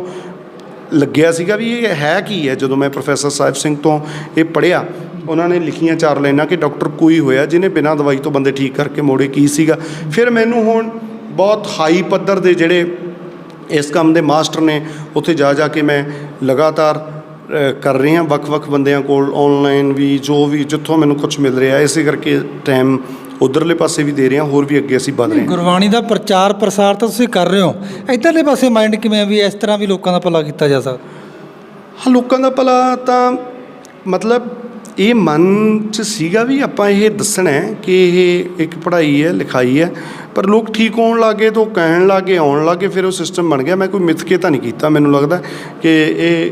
ਲੱਗਿਆ ਸੀਗਾ ਵੀ ਇਹ ਹੈ ਕੀ ਹੈ। ਜਦੋਂ ਮੈਂ ਪ੍ਰੋਫੈਸਰ ਸਾਹਿਬ ਸਿੰਘ ਤੋਂ ਇਹ ਪੜ੍ਹਿਆ, ਉਹਨਾਂ ਨੇ ਲਿਖੀਆਂ ਚਾਰ ਲਾਈਨਾਂ ਕਿ ਡਾਕਟਰ ਕੋਈ ਹੋਇਆ, ਜਿਹਨੇ ਬਿਨਾਂ ਦਵਾਈ ਤੋਂ ਬੰਦੇ ਠੀਕ ਕਰਕੇ ਮੋੜੇ, ਕੀ ਸੀਗਾ। ਫਿਰ ਮੈਨੂੰ ਹੁਣ ਬਹੁਤ ਹਾਈ ਪੱਧਰ ਦੇ ਜਿਹੜੇ ਇਸ ਕੰਮ ਦੇ ਮਾਸਟਰ ਨੇ ਉੱਥੇ ਜਾ ਜਾ ਕੇ ਮੈਂ ਲਗਾਤਾਰ ਕਰ ਰਹੇ। ਹਾਂ ਵੱਖ-ਵੱਖ ਬੰਦਿਆਂ ਕੋਲ ਆਨਲਾਈਨ ਵੀ ਜੋ ਵੀ ਜਿੱਥੋਂ ਮੈਨੂੰ ਕੁਝ ਮਿਲ ਰਿਹਾ ਇਸੇ ਕਰਕੇ ਟਾਈਮ ਉਧਰਲੇ ਪਾਸੇ ਵੀ ਦੇ ਰਹੇ ਹਾਂ ਹੋਰ ਵੀ ਅੱਗੇ ਅਸੀਂ ਵਧ ਰਹੇ ਹਾਂ। ਗੁਰਬਾਣੀ ਦਾ ਪ੍ਰਚਾਰ ਪ੍ਰਸਾਰ ਤਾਂ ਤੁਸੀਂ ਕਰ ਰਹੇ ਹੋ। ਇਧਰਲੇ ਪਾਸੇ ਮਾਈਂਡ ਕਿਵੇਂ ਵੀ ਇਸ ਤਰ੍ਹਾਂ ਵੀ ਲੋਕਾਂ ਦਾ ਭਲਾ ਕੀਤਾ ਜਾ ਸਕਦਾ? ਹਾਂ ਲੋਕਾਂ ਦਾ ਭਲਾ ਤਾਂ ਮਤਲਬ ਇਹ ਮਨ 'ਚ ਸੀਗਾ ਵੀ ਆਪਾਂ ਇਹ ਦੱਸਣਾ ਕਿ ਇਹ ਇੱਕ ਪੜ੍ਹਾਈ ਹੈ, ਲਿਖਾਈ ਹੈ, ਪਰ ਲੋਕ ਠੀਕ ਹੋਣ ਲੱਗੇ ਤਾਂ ਉਹ ਕਹਿਣ ਲੱਗੇ, ਆਉਣ ਲੱਗੇ, ਫਿਰ ਉਹ ਸਿਸਟਮ ਬਣ ਗਿਆ। ਮੈਂ ਕੋਈ ਮਿੱਥ ਕੇ ਤਾਂ ਨਹੀਂ ਕੀਤਾ। ਮੈਨੂੰ ਲੱਗਦਾ ਕਿ ਇਹ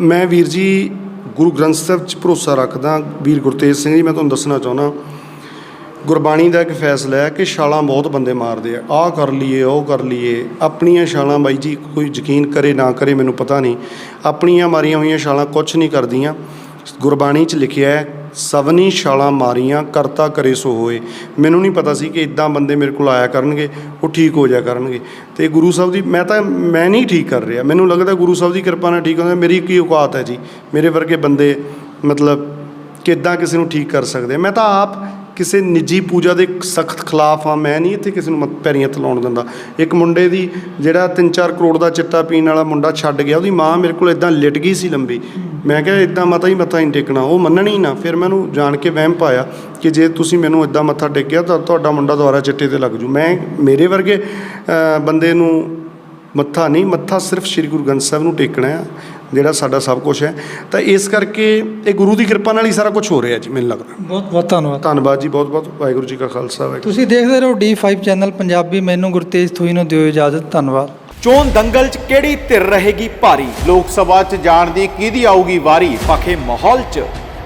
ਮੈਂ ਵੀਰ ਜੀ ਗੁਰੂ ਗ੍ਰੰਥ ਸਾਹਿਬ 'ਚ ਭਰੋਸਾ ਰੱਖਦਾ, ਵੀਰ ਗੁਰਤੇਜ ਸਿੰਘ ਜੀ, ਮੈਂ ਤੁਹਾਨੂੰ ਦੱਸਣਾ ਚਾਹੁੰਦਾ। ਗੁਰਬਾਣੀ ਦਾ ਇੱਕ ਫੈਸਲਾ ਹੈ ਕਿ ਛਾਲਾਂ ਬਹੁਤ ਬੰਦੇ ਮਾਰਦੇ ਆ। ਆਹ ਕਰ ਲਈਏ, ਉਹ ਕਰ ਲਈਏ। ਆਪਣੀਆਂ ਛਾਲਾਂ ਬਾਈ ਜੀ, ਕੋਈ ਯਕੀਨ ਕਰੇ ਨਾ ਕਰੇ, ਮੈਨੂੰ ਪਤਾ ਨਹੀਂ। ਆਪਣੀਆਂ ਮਾਰੀਆਂ ਹੋਈਆਂ ਛਾਲਾਂ ਕੁਝ ਨਹੀਂ ਕਰਦੀਆਂ। ਗੁਰਬਾਣੀ 'ਚ ਲਿਖਿਆ ਹੈ, ਸਵਨੀ ਛਾਲਾਂ ਮਾਰੀਆਂ, ਕਰਤਾ ਕਰੇ ਸੋ ਹੋਏ। ਮੈਨੂੰ ਨਹੀਂ ਪਤਾ ਸੀ ਕਿ ਇਦਾਂ ਬੰਦੇ ਮੇਰੇ ਕੋਲ ਆਇਆ ਕਰਨਗੇ, ਉਹ ਠੀਕ ਹੋ ਜਾਇਆ ਕਰਨਗੇ। ਤੇ ਗੁਰੂ ਸਾਹਿਬ ਦੀ, ਮੈਂ ਤਾਂ, ਮੈਂ ਨਹੀਂ ਠੀਕ ਕਰ ਰਿਹਾ। ਮੈਨੂੰ ਲੱਗਦਾ ਗੁਰੂ ਸਾਹਿਬ ਦੀ ਕਿਰਪਾ ਨਾਲ ਠੀਕ ਹੁੰਦਾ। ਮੇਰੀ ਕੀ ਔਕਾਤ ਹੈ ਜੀ। ਮੇਰੇ ਵਰਗੇ ਬੰਦੇ, ਮਤਲਬ ਕਿੱਦਾਂ ਕਿਸੇ ਨੂੰ ਠੀਕ ਕਰ ਸਕਦੇ ਮੈਂ ਤਾਂ ਆਪ ਕਿਸੇ ਨਿੱਜੀ ਪੂਜਾ ਦੇ ਸਖਤ ਖਿਲਾਫ ਆ, ਮੈਂ ਨਹੀਂ ਇੱਥੇ ਕਿਸੇ ਨੂੰ ਮਤ ਪੈਰੀਂ ਹੱਥ ਲਾਉਣ ਦਿੰਦਾ। ਇੱਕ ਮੁੰਡੇ ਦੀ ਜਿਹੜਾ 3-4 ਕਰੋੜ ਦਾ ਚਿੱਟਾ ਪੀਣ ਵਾਲਾ ਮੁੰਡਾ ਛੱਡ ਗਿਆ, ਉਹਦੀ ਮਾਂ ਮੇਰੇ ਕੋਲ ਇਦਾਂ ਲਿਟ ਗਈ ਸੀ ਲੰਬੀ। ਮੈਂ ਕਿਹਾ ਇਦਾਂ ਮਤਾ ਹੀ ਮੱਥਾ ਨਹੀਂ ਟੇਕਣਾ। ਉਹ ਮੰਨਣੀ ਨਾ, ਫਿਰ ਮੈਨੂੰ ਜਾਣ ਕੇ ਵਹਿਮ ਪਾਇਆ ਕਿ ਜੇ ਤੁਸੀਂ ਮੈਨੂੰ ਇਦਾਂ ਮੱਥਾ ਟੇਕਿਆ ਤਾਂ ਤੁਹਾਡਾ ਮੁੰਡਾ ਦੁਬਾਰਾ ਚਿੱਟੇ ਤੇ ਲੱਗ ਜੂ। ਮੈਂ, ਮੇਰੇ ਵਰਗੇ ਬੰਦੇ ਨੂੰ ਮੱਥਾ ਨਹੀਂ ਮੱਥਾ ਸਿਰਫ ਸ੍ਰੀ ਗੁਰੂ ਗ੍ਰੰਥ ਸਾਹਿਬ ਨੂੰ ਟੇਕਣਾ ਹੈ ਜਿਹੜਾ ਸਾਡਾ ਸਭ ਕੁਝ ਹੈ। ਤਾਂ ਇਸ ਕਰਕੇ ਇਹ ਗੁਰੂ ਦੀ ਕਿਰਪਾ ਨਾਲ ਹੀ ਸਾਰਾ ਕੁਝ ਹੋ ਰਿਹਾ ਜੀ ਮੈਨੂੰ ਲੱਗਦਾ। ਬਹੁਤ ਬਹੁਤ ਧੰਨਵਾਦ। ਧੰਨਵਾਦ ਜੀ ਬਹੁਤ ਬਹੁਤ ਵਾਹਿਗੁਰੂ ਜੀ ਕਾ ਖਾਲਸਾ ਵਾਹਿਗੁਰੂ ਤੁਸੀਂ ਦੇਖਦੇ ਰਹੋ D5 ਚੈਨਲ ਪੰਜਾਬੀ ਮੈਨੂੰ ਗੁਰਤੇਜ ਥੋਈ ਨੂੰ ਦਿਓ ਇਜਾਜ਼ਤ ਧੰਨਵਾਦ। ਚੋਣ ਦੰਗਲ 'ਚ ਕਿਹੜੀ ਧਿਰ ਰਹੇਗੀ ਭਾਰੀ? ਲੋਕ ਸਭਾ 'ਚ ਜਾਣ ਦੀ ਕਿਹਦੀ ਆਊਗੀ ਵਾਰੀ? ਪਖੇ ਮਾਹੌਲ 'ਚ।